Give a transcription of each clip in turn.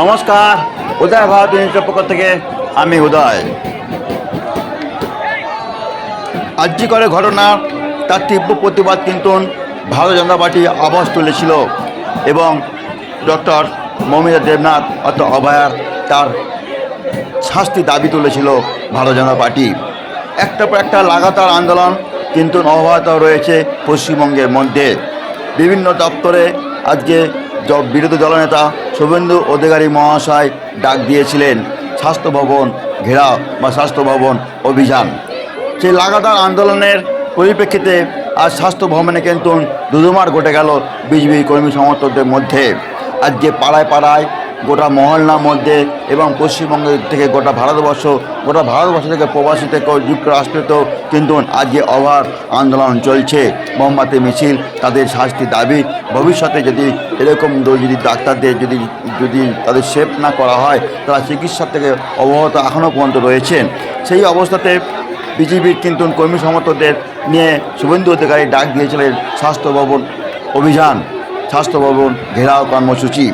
নমস্কার। উদয় ভারত নিউজের পক্ষ থেকে আমি উদয়। আর্জি করে ঘটনা, তার তীব্র প্রতিবাদ কিন্তু ভারতীয় জনতা পার্টি আবাস তুলেছিল এবং ডক্টর মৌমিতা দেবনাথ অর্থাৎ অভয়ার তার শাস্তি দাবি তুলেছিল ভারতীয় জনতা পার্টি। একটা পর একটা লাগাতার আন্দোলন কিন্তু অব্যাহত রয়েছে পশ্চিমবঙ্গের মধ্যে। বিভিন্ন দপ্তরে আজকে বিরোধী দলনেতা শুভেন্দু অধিকারী মহাশয় ডাক দিয়েছিলেন, স্বাস্থ্য ভবন ঘেরাও বা স্বাস্থ্য ভবন অভিযান। সেই লাগাতার আন্দোলনের পরিপ্রেক্ষিতে আজ স্বাস্থ্য ভবনে কিন্তু দুদুমার ঘটে গেল বিজেপি কর্মী সমর্থকদের মধ্যে। আজকে পাড়ায় পাড়ায় গোটা মহল্লার মধ্যে এবং পশ্চিমবঙ্গ থেকে গোটা ভারতবর্ষ গোটা ভারতবর্ষ থেকে প্রবাসী থেকে যুক্তরাষ্ট্রেতেও কিন্তু আজকে অভার আন্দোলন চলছে। মোমবাতি, মিছিল, তাদের শাস্তি দাবি। ভবিষ্যতে যদি এরকম যদি ডাক্তারদের যদি যদি তাদের সেভ না করা হয়, তারা চিকিৎসা থেকে অবহত এখনও পর্যন্ত রয়েছেন। সেই অবস্থাতে বিজেপির কিন্তু কর্মী সমর্থকদের নিয়ে শুভেন্দু অধিকারী ডাক দিয়েছিলেন স্বাস্থ্য ভবন অভিযান, স্বাস্থ্য ভবন ঘেরাও কর্মসূচি।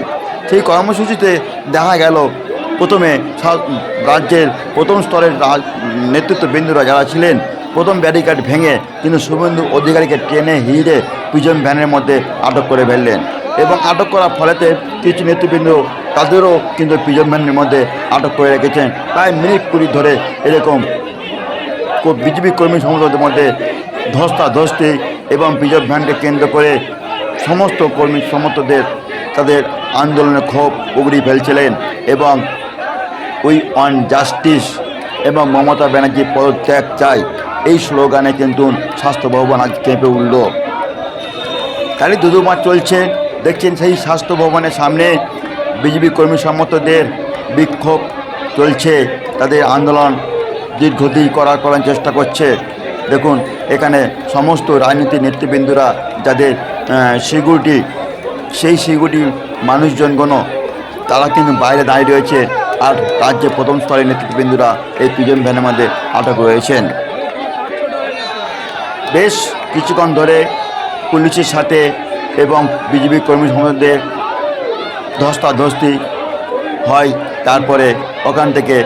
সেই কর্মসূচিতে দেখা গেল প্রথমে রাজ্যের প্রথম স্তরের নেতৃত্ববৃন্দরা যারা ছিলেন, প্রথম ব্যারিকেড ভেঙে কিন্তু শুভেন্দু অধিকারীকে টেনে হিঁড়ে পিজন ভ্যানের মধ্যে আটক করে ফেললেন এবং আটক করার ফলেতে কিছু নেতৃবৃন্দ তাদেরও কিন্তু পিজন ভ্যানের মধ্যে আটক করে রেখেছেন। প্রায় মিনিট কুড়ি ধরে এরকম বিজেপি কর্মী সমর্থকদের মধ্যে ধস্তাধস্তি এবং পিজব ভ্যানকে কেন্দ্র করে সমস্ত কর্মী সমর্থকদের, তাদের আন্দোলনে ক্ষোভ উগড়ি ফেলছিলেন এবং উই অন জাস্টিস এবং মমতা ব্যানার্জি পদত্যাগ চাই এই স্লোগানে কিন্তু স্বাস্থ্য ভবন আজ কেঁপে উঠল। তারই দুদুমার চলছে। দেখছেন সেই স্বাস্থ্য ভবনের সামনে বিজেপি কর্মী সমর্থকদের বিক্ষোভ চলছে। তাদের আন্দোলন দীর্ঘদিন করার করার চেষ্টা করছে। দেখুন, এখানে সমস্ত রাজনীতির নেতৃবৃন্দরা যাদের সিকিউরিটি সেই সিকিউরিটি মানুষজনগণও তারা কিন্তু বাইরে দাঁড়িয়ে রয়েছে আর রাজ্যের প্রথম স্তরের নেতৃবৃন্দরা এই পিজন ভ্যানের মধ্যে আটক রয়েছেন। বেশ কিছুক্ষণ ধরে পুলিশের সাথে এবং বিজেপি কর্মী সমাজদের ধস্তাধস্তি হয়। তারপরে ওখান থেকে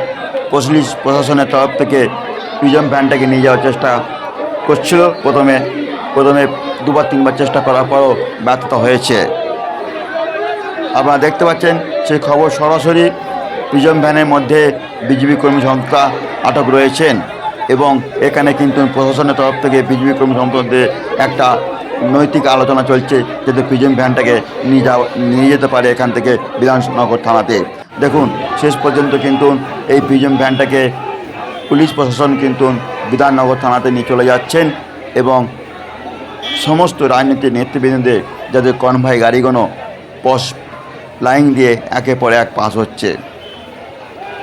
পুলিশ প্রশাসনের তরফ থেকে পিজন ভ্যানটাকে নিয়ে যাওয়ার চেষ্টা করছিল। প্রথমে প্রথমে দুবার, তিনবার চেষ্টা করার পরও ব্যর্থতা হয়েছে। আপনারা দেখতে পাচ্ছেন, সেই খবর সরাসরি পিজন ভ্যানের মধ্যে বিজেপি কর্মী সংস্থা আটক রয়েছেন এবং এখানে কিন্তু প্রশাসনের তরফ থেকে বিজেপি কর্মী সংসদদের একটা নৈতিক আলোচনা চলছে যাতে পিজন ভ্যানটাকে নিয়ে যাওয়া, নিয়ে যেতে পারে এখান থেকে বিধাননগর থানাতে। দেখুন, শেষ পর্যন্ত কিন্তু এই পিজন ভ্যানটাকে পুলিশ প্রশাসন কিন্তু বিধাননগর থানাতে নিয়ে চলে যাচ্ছেন এবং সমস্ত রাজনীতির নেতৃবৃন্দদের, যাদের কনভাই গাড়িগুলো পশ লাইন দিয়ে একে পর এক পাস হচ্ছে।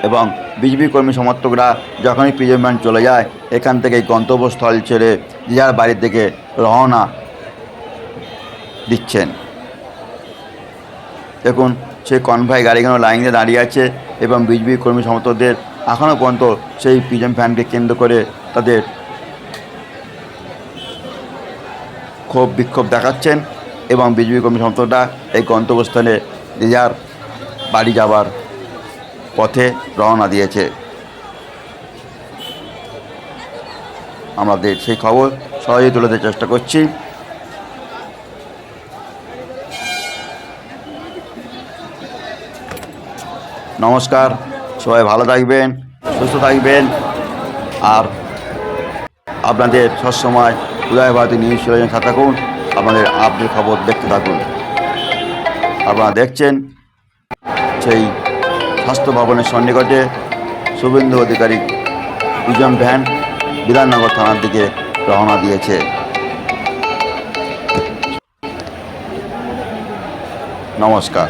এবং বিজেপি কর্মী সমর্থকরা যখনই পিজন ভ্যান চলে যায়, এখান থেকে গন্তব্যস্থল ছেড়ে যার বাড়ির থেকে রওনা দিচ্ছেন। দেখুন সেই কনভাই গাড়িগুলো লাইনে দাঁড়িয়ে আছে এবং বিজেপি কর্মী সমর্থকদের এখনও পর্যন্ত সেই পিজন ভ্যানকে কেন্দ্র করে তাদের ক্ষোভ বিক্ষোভ দেখাচ্ছেন এবং বিজেপি কর্মী সমর্থকরা এই গন্তব্যস্থলে যে যার বাড়ি যাবার পথে রওনা দিয়েছে। আমাদের সেই খবর সহজেই তুলে দেওয়ার চেষ্টা করছি। নমস্কার, সবাই ভালো থাকবেন, সুস্থ থাকবেন। আর আপনাদের সবসময় উদয় ভারতী নিউজ চ্যানেলের সাথে থাকুন, আপনাদের আপডেট খবর দেখতে থাকুন। আপনারা দেখছেন সেই স্বাস্থ্য ভবনের সন্নিকটে শুভেন্দু অধিকারী দুজন ভ্যান বিধাননগর থানার দিকে রওনা দিয়েছে। নমস্কার।